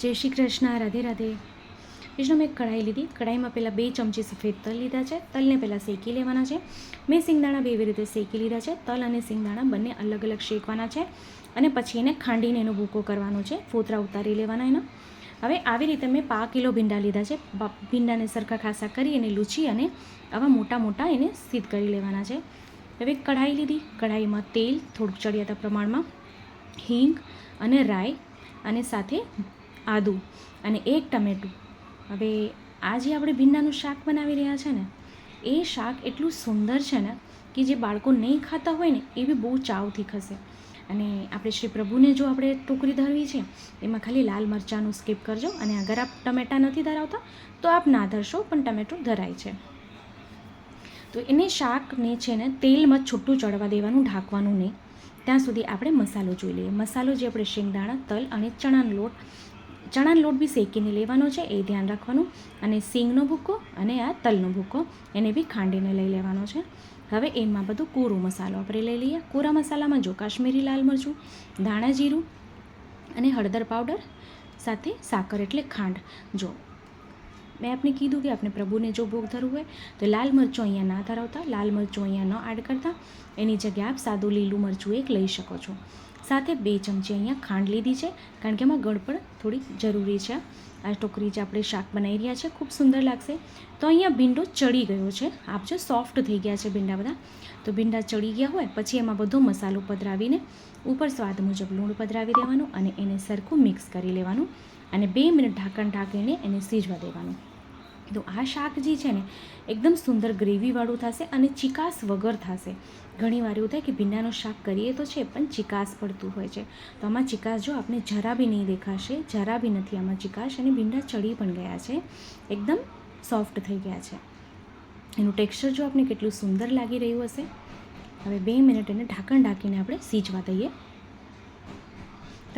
જય શ્રી કૃષ્ણ, રાધે રાધે. વિષ્ણુ, મેં કઢાઈ લીધી. કઢાઈમાં પહેલાં બે ચમચી સફેદ તલ લીધા છે. તલને પહેલાં શેકી લેવાના છે. મેં સિંગદાણા બે એવી રીતે શેકી લીધા છે. તલ અને સિંગદાણા બંને અલગ અલગ શેકવાના છે અને પછી એને ખાંડીને એનો ભૂકો કરવાનો છે. ફોતરા ઉતારી લેવાના એના. હવે આવી રીતે મેં પા કિલો ભીંડા લીધા છે. ભીંડાને સરખા ખાસા કરી અને લૂછી અને આવા મોટા મોટા એને સીધ કરી લેવાના છે. હવે કઢાઈ લીધી. કઢાઈમાં તેલ થોડુંક ચડિયાતા પ્રમાણમાં, હિંગ અને રાઈ અને સાથે આદુ અને એક ટમેટું. હવે આ જે આપણે ભીંડાનું શાક બનાવી રહ્યા છે ને, એ શાક એટલું સુંદર છે ને કે જે બાળકો નહીં ખાતા હોય ને, એ બી બહુ ચાવથી ખસે. અને આપણે શ્રી પ્રભુને જો આપણે ટોકરી ધરવી છે, એમાં ખાલી લાલ મરચાંનું સ્કીપ કરજો અને અગર આપ ટમેટાં નથી ધરાવતા, તો આપ ના ધરશો, પણ ટમેટું ધરાય છે. તો એને શાકને છે ને, તેલમાં છૂટું ચડવા દેવાનું, ઢાંકવાનું નહીં. ત્યાં સુધી આપણે મસાલો જોઈ લઈએ. મસાલો જે આપણે શેંગદાણા, તલ અને ચણાનો લોટ ચણાનો લોટ બી શેકીને લેવાનો છે, એ ધ્યાન રાખવાનું. અને સિંગનો ભૂકો અને આ તલનો ભૂકો, એને બી ખાંડીને લઈ લેવાનો છે. હવે એમાં બધું કોરો મસાલો આપણે લઈ લઈએ. કોરા મસાલામાં જો કાશ્મીરી લાલ મરચું, ધાણા જીરું અને હળદર પાવડર, સાથે સાકર એટલે ખાંડ. જો, મેં આપને કીધું કે આપણે પ્રભુને જો ભોગ ધરવું હોય, તો લાલ મરચું અહીંયા ના ધરાવતા. લાલ મરચું અહીંયા ન એડ કરતા. એની જગ્યાએ આપ સાદું લીલું મરચું એક લઈ શકો છો. સાથે બે ચમચી અહીંયા ખાંડ લીધી છે, કારણ કે એમાં ગળ પણ થોડી જરૂરી છે. આ ટોકરી જે આપણે શાક બનાવી રહ્યા છે ખૂબ સુંદર લાગશે. તો અહીંયા ભીંડો ચડી ગયો છે. આપ જો સોફ્ટ થઈ ગયા છે ભીંડા બધા. તો ભીંડા ચડી ગયા હોય, પછી એમાં બધો મસાલો પધરાવીને ઉપર સ્વાદ મુજબ લૂણ પધરાવી દેવાનું અને એને સરખું મિક્સ કરી લેવાનું અને બે મિનિટ ઢાંકણ ઢાંકીને એને સીજવા દેવાનું. તો આ શાક જે છે ને, એકદમ સુંદર ગ્રેવીવાળું થશે અને ચિકાસ વગર થશે. ઘણીવાર એવું થાય કે ભીંડાનું શાક કરીએ તો છે, પણ ચિકાસ પડતું હોય છે. તો આમાં ચિકાસ જો આપણે જરા બી નહીં દેખાશે, જરા બી નથી, આમાં ચિકાસ અને ભીંડા ચડી પણ ગયા છે. એકદમ સોફ્ટ થઈ ગયા છે. એનું ટેક્સચર જો આપણે કેટલું સુંદર લાગી રહ્યું હશે. હવે બે મિનિટ એને ઢાંકણ ઢાંકીને આપણે સીજવા દઈએ.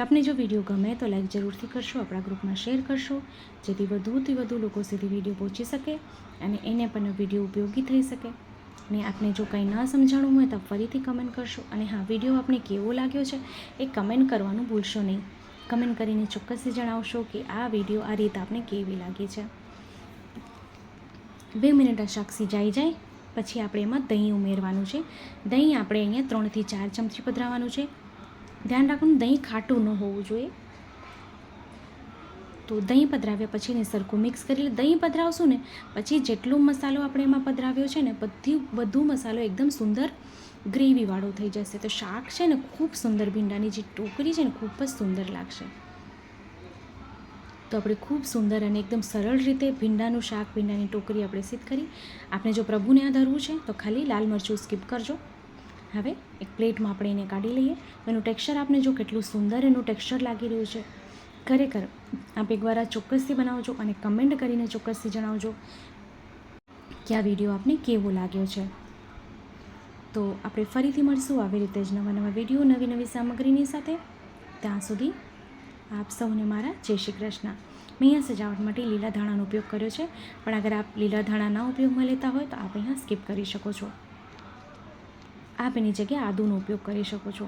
આપને જો વીડિયો ગમે તો લાઈક જરૂરથી કરશો, આપણા ગ્રુપમાં શેર કરશો, જેથી વધુથી વધુ લોકો સુધી વીડિયો પહોંચી શકે અને એને પણ વીડિયો ઉપયોગી થઈ શકે. અને આપને જો કંઈ ન સમજાણું હોય તો ફરીથી કમેન્ટ કરશો. અને હા, વીડિયો આપને કેવો લાગ્યો છે એ કમેન્ટ કરવાનું ભૂલશો નહીં. કમેન્ટ કરીને ચોક્કસથી જણાવશો કે આ વીડિયો આ રીત આપને કેવી લાગી છે. બે મિનિટ આ શાક સિજાઈ જાય, પછી આપણે એમાં દહીં ઉમેરવાનું છે. દહીં આપણે અહીંયા ત્રણથી ચાર ચમચી પધરાવવાનું છે. ધ્યાન રાખવાનું, દહીં ખાટું ન હોવું જોઈએ. તો દહીં પધરાવ્યા પછી એને સરખું મિક્સ કરી લે. દહીં પધરાવશું ને પછી જેટલો મસાલો આપણે એમાં પધરાવ્યો છે ને, બધી, બધું મસાલો એકદમ સુંદર ગ્રેવીવાળો થઈ જશે. તો શાક છે ને, ખૂબ સુંદર ભીંડાની જે ટોકરી છે ને, ખૂબ જ સુંદર લાગશે. તો આપણે ખૂબ સુંદર અને એકદમ સરળ રીતે ભીંડાનું શાક, ભીંડાની ટોકરી આપણે સિદ્ધ કરી. આપણે જો પ્રભુને આ ધરવું છે, તો ખાલી લાલ મરચું સ્કીપ કરજો. હવે એક પ્લેટમાં આપણે એને કાઢી લઈએ. એનું ટેક્સચર આપને જો કેટલું સુંદર એનું ટેક્સચર લાગી રહ્યું છે. ખરેખર, આપ એકવાર આ ચોક્કસથી બનાવજો અને કમેન્ટ કરીને ચોક્કસથી જણાવજો કે આ વીડિયો આપને કેવો લાગ્યો છે. તો આપણે ફરીથી મળશું આવી રીતે જ નવા નવા વીડિયો, નવી નવી સામગ્રીની સાથે. ત્યાં સુધી આપ સૌને મારા જય શ્રી કૃષ્ણ. મેં અહીંયા સજાવટ માટે લીલા ધાણાનો ઉપયોગ કર્યો છે, પણ અગર આપ લીલા ધાણાના ઉપયોગમાં લેતા હોય તો આપ અહીંયા સ્કીપ કરી શકો છો. આપ એની જગ્યાએ આદુનો ઉપયોગ કરી શકો છો.